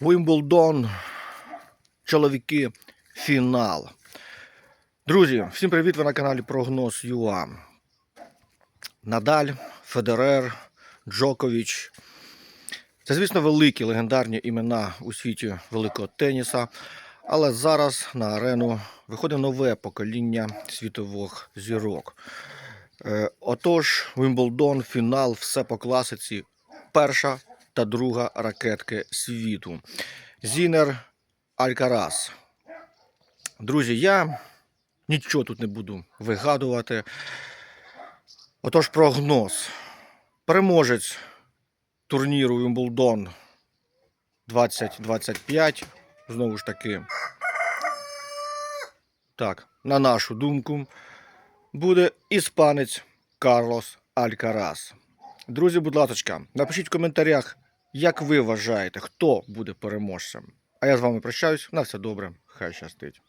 Вимблдон. Чоловіки. Фінал. Друзі, всім привіт! Ви на каналі Прогноз ЮА. Надаль, Федерер, Джокович. Це, звісно, великі легендарні імена у світі великого теніса. Але зараз на арену виходить нове покоління світових зірок. Е, Отож, Вимблдон, фінал, все по класиці. Перша та друга ракетки світу. Зінер Алькарас. Друзі, я нічого тут не буду вигадувати. Отож, прогноз. Переможець турніру Вимблдон 2025. Знову ж таки. Так, на нашу думку, буде іспанець Карлос Алькарас. Друзі, будь ласка, напишіть в коментарях, як ви вважаєте, хто буде переможцем. А я з вами прощаюсь. На все добре. Хай щастить.